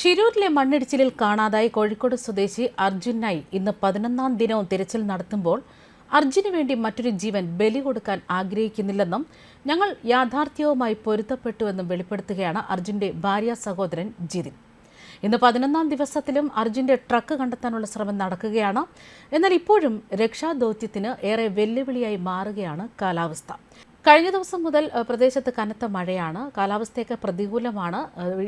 ഷിരൂരിലെ മണ്ണിടിച്ചിലിൽ കാണാതായി കോഴിക്കോട് സ്വദേശി അർജുനായി ഇന്ന് പതിനൊന്നാം ദിനവും തിരച്ചിൽ നടത്തുമ്പോൾ അർജുന് വേണ്ടി മറ്റൊരു ജീവൻ ബലി കൊടുക്കാൻ ആഗ്രഹിക്കുന്നില്ലെന്നും ഞങ്ങൾ യാഥാർത്ഥ്യവുമായി പൊരുത്തപ്പെട്ടുവെന്നും വെളിപ്പെടുത്തുകയാണ് അർജുന്റെ ഭാര്യ സഹോദരൻ ജിതിൻ. ഇന്ന് പതിനൊന്നാം ദിവസത്തിലും അർജുന്റെ ട്രക്ക് കണ്ടെത്താനുള്ള ശ്രമം നടക്കുകയാണ്. എന്നാൽ ഇപ്പോഴും രക്ഷാദൗത്യത്തിന് ഏറെ വെല്ലുവിളിയായി മാറുകയാണ് കാലാവസ്ഥ. കഴിഞ്ഞ ദിവസം മുതൽ പ്രദേശത്ത് കനത്ത മഴയാണ്. കാലാവസ്ഥയൊക്കെ പ്രതികൂലമാണ്.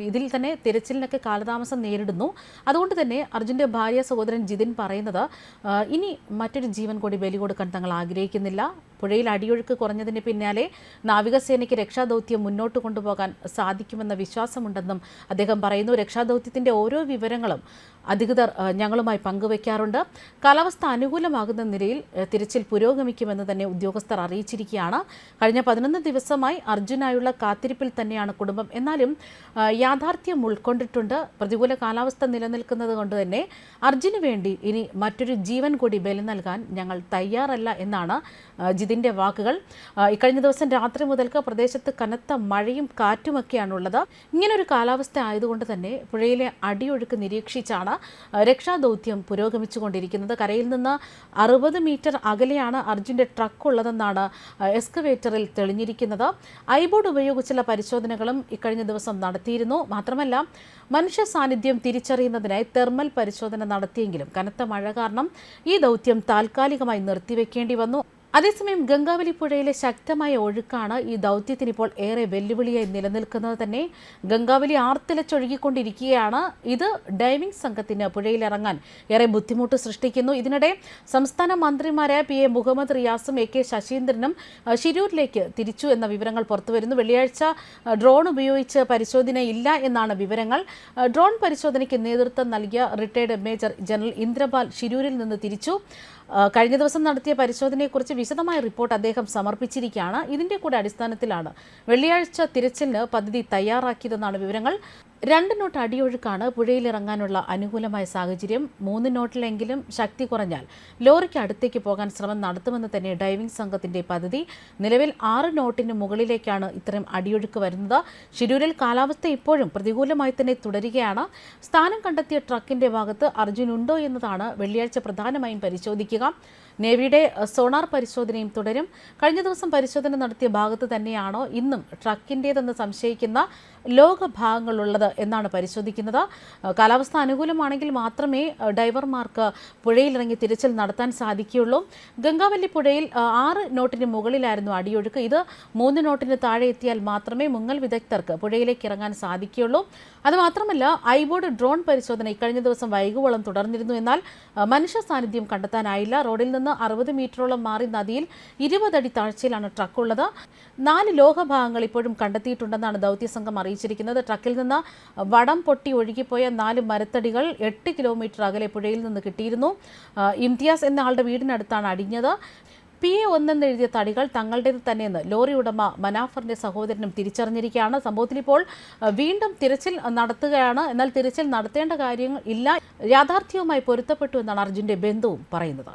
ഇതിൽ തന്നെ തിരച്ചിലിനൊക്കെ കാലതാമസം നേരിടുന്നു. അതുകൊണ്ട് തന്നെ അർജുന്റെ ഭാര്യ സഹോദരൻ ജിതിൻ പറയുന്നത് ഇനി മറ്റൊരു ജീവൻ കൂടി ബലി കൊടുക്കാൻ തങ്ങൾ ആഗ്രഹിക്കുന്നില്ല. പുഴയിൽ അടിയൊഴുക്ക് കുറഞ്ഞതിന് പിന്നാലെ നാവികസേനയ്ക്ക് രക്ഷാദൌത്യം മുന്നോട്ട് കൊണ്ടുപോകാൻ സാധിക്കുമെന്ന വിശ്വാസമുണ്ടെന്നും അദ്ദേഹം പറയുന്നു. രക്ഷാദൌത്യത്തിന്റെ ഓരോ വിവരങ്ങളും അധികൃതർ ഞങ്ങളുമായി പങ്കുവയ്ക്കാറുണ്ട് കാലാവസ്ഥ അനുകൂലമാകുന്ന നിലയിൽ തിരച്ചിൽ പുരോഗമിക്കുമെന്ന് തന്നെ ഉദ്യോഗസ്ഥർ അറിയിച്ചിരിക്കുകയാണ്. കഴിഞ്ഞ പതിനൊന്ന് ദിവസമായി അർജുനായുള്ള കാത്തിരിപ്പിൽ തന്നെയാണ് കുടുംബം. എന്നാലും യാഥാർത്ഥ്യം ഉൾക്കൊണ്ടിട്ടുണ്ട്. പ്രതികൂല കാലാവസ്ഥ നിലനിൽക്കുന്നത് കൊണ്ട് തന്നെ അർജുന് വേണ്ടി ഇനി മറ്റൊരു ജീവൻ കൂടി ബലി നൽകാൻ ഞങ്ങൾ തയ്യാറല്ല എന്നാണ് ആ, ജിതിന്റെ വാക്കുകൾ. ഇക്കഴിഞ്ഞ ദിവസം രാത്രി മുതൽക്ക് പ്രദേശത്ത് കനത്ത മഴയും കാറ്റുമൊക്കെയാണുള്ളത്. ഇങ്ങനൊരു കാലാവസ്ഥ ആയതുകൊണ്ട് തന്നെ പുഴയിലെ അടിയൊഴുക്ക് നിരീക്ഷിച്ചാണ് രക്ഷാദൗത്യം പുരോഗമിച്ചുകൊണ്ടിരിക്കുന്നത്. കരയിൽ നിന്ന് അറുപത് മീറ്റർ അകലെയാണ് അർജുന്റെ ട്രക്ക് ഉള്ളതെന്നാണ് എക്സ്കവേറ്ററിൽ തെളിഞ്ഞിരിക്കുന്നത്. ഐബോർഡ് ഉപയോഗിച്ചുള്ള പരിശോധനകളും ഇക്കഴിഞ്ഞ ദിവസം നടത്തിയിരുന്നു. മാത്രമല്ല മനുഷ്യ സാന്നിധ്യം തിരിച്ചറിയുന്നതിനായി തെർമൽ പരിശോധന നടത്തിയെങ്കിലും കനത്ത മഴ കാരണം ഈ ദൗത്യം താൽക്കാലികമായി നിർത്തിവെക്കേണ്ടി വന്നു. അതേസമയം ഗംഗാവലി പുഴയിലെ ശക്തമായ ഒഴുക്കാണ് ഈ ദൗത്യത്തിന് ഇപ്പോൾ ഏറെ വെല്ലുവിളിയായി നിലനിൽക്കുന്നത് തന്നെ. ഗംഗാവലി ആർത്തിലച്ചൊഴുകിക്കൊണ്ടിരിക്കുകയാണ്. ഇത് ഡൈവിംഗ് സംഘത്തിന് പുഴയിലിറങ്ങാൻ ഏറെ ബുദ്ധിമുട്ട് സൃഷ്ടിക്കുന്നു. ഇതിനിടെ സംസ്ഥാന മന്ത്രിമാരായ പി എ മുഹമ്മദ് റിയാസും എ കെ ശശീന്ദ്രനും ശിരൂരിലേക്ക് തിരിച്ചു എന്ന വിവരങ്ങൾ പുറത്തുവരുന്നു. വെള്ളിയാഴ്ച ഡ്രോൺ ഉപയോഗിച്ച് പരിശോധന ഇല്ല എന്നാണ് വിവരങ്ങൾ. ഡ്രോൺ പരിശോധനയ്ക്ക് നേതൃത്വം നൽകിയ റിട്ടയർഡ് മേജർ ജനറൽ ഇന്ദ്രപാൽ ശിരൂരിൽ നിന്ന് തിരിച്ചു. കഴിഞ്ഞ ദിവസം നടത്തിയ പരിശോധനയെക്കുറിച്ച് വിശദമായ റിപ്പോർട്ട് അദ്ദേഹം സമർപ്പിച്ചിരിക്കുകയാണ്. ഇതിന്റെ കൂടെ അടിസ്ഥാനത്തിലാണ് വെള്ളിയാഴ്ച തിരച്ചിലിന് പദ്ധതി തയ്യാറാക്കിയതെന്നാണ് വിവരങ്ങൾ. രണ്ട് നോട്ട് അടിയൊഴുക്കാണ് പുഴയിലിറങ്ങാനുള്ള അനുകൂലമായ സാഹചര്യം. മൂന്ന് നോട്ടിലെങ്കിലും ശക്തി കുറഞ്ഞാൽ ലോറിക്ക് അടുത്തേക്ക് പോകാൻ ശ്രമം നടത്തുമെന്ന് തന്നെ ഡൈവിംഗ് സംഘത്തിന്റെ പദ്ധതി. നിലവിൽ ആറ് നോട്ടിന് മുകളിലേക്കാണ് ഇത്തരം അടിയൊഴുക്ക് വരുന്നത്. ഷിരൂരിൽ കാലാവസ്ഥ ഇപ്പോഴും പ്രതികൂലമായി തന്നെ തുടരുകയാണ്. സ്ഥാനം കണ്ടെത്തിയ ട്രക്കിന്റെ ഭാഗത്ത് അർജുൻ ഉണ്ടോ എന്നതാണ് വെള്ളിയാഴ്ച പ്രധാനമായും പരിശോധിക്കുക. നേവിയുടെ സോണാർ പരിശോധനയും തുടരും. കഴിഞ്ഞ ദിവസം പരിശോധന നടത്തിയ ഭാഗത്ത് തന്നെയാണോ ഇന്നും ട്രക്കിന്റേതെന്ന് സംശയിക്കുന്ന ലോകഭാഗങ്ങളുള്ളത് എന്നാണ് പരിശോധിക്കുന്നത്. കാലാവസ്ഥ അനുകൂലമാണെങ്കിൽ മാത്രമേ ഡൈവർമാർക്ക് പുഴയിലിറങ്ങി തിരച്ചിൽ നടത്താൻ സാധിക്കുകയുള്ളൂ. ഗംഗാവല്ലി പുഴയിൽ ആറ് നോട്ടിന് മുകളിലായിരുന്നു അടിയൊഴുക്ക്. ഇത് മൂന്ന് നോട്ടിന് താഴെ എത്തിയാൽ മാത്രമേ മുങ്ങൽ വിദഗ്ധർക്ക് പുഴയിലേക്ക് ഇറങ്ങാൻ സാധിക്കുകയുള്ളൂ. അതുമാത്രമല്ല ഐബോർഡ് ഡ്രോൺ പരിശോധന ഇക്കഴിഞ്ഞ ദിവസം വൈകുവോളം തുടർന്നിരുന്നു. എന്നാൽ മനുഷ്യ സാന്നിധ്യം കണ്ടെത്താനായില്ല. റോഡിൽ നിന്ന് അറുപത് മീറ്ററോളം മാറി നദിയിൽ ഇരുപതടി താഴ്ചയിലാണ് ട്രക്ക് ഉള്ളത് നാല് ലോഹഭാഗങ്ങൾ ഇപ്പോഴും കണ്ടെത്തിയിട്ടുണ്ടെന്നാണ് ദൗത്യസംഘം അറിയിച്ചിരിക്കുന്നത്. ട്രക്കിൽ നിന്ന് വടം പൊട്ടി ഒഴുകിപ്പോയ നാല് മരത്തടികൾ എട്ട് കിലോമീറ്റർ അകലെ പുഴയിൽ നിന്ന് കിട്ടിയിരുന്നു. ഇംതിയാസ് എന്ന ആളുടെ വീടിനടുത്താണ് അടിഞ്ഞത്. പി എ ഒന്നെന്ന് എഴുതിയ തടികൾ തങ്ങളുടേത് തന്നെയെന്ന് ലോറി ഉടമ മനാഫറിന്റെ സഹോദരനും തിരിച്ചറിഞ്ഞിരിക്കുകയാണ്. സംഭവത്തിൽ ഇപ്പോൾ വീണ്ടും തിരച്ചിൽ നടത്തുകയാണ്. എന്നാൽ തിരച്ചിൽ നടത്തേണ്ട കാര്യങ്ങൾ ഇല്ല. യാഥാർത്ഥ്യവുമായി പൊരുത്തപ്പെട്ടു എന്നാണ് അർജുന്റെ ബന്ധുവും പറയുന്നത്.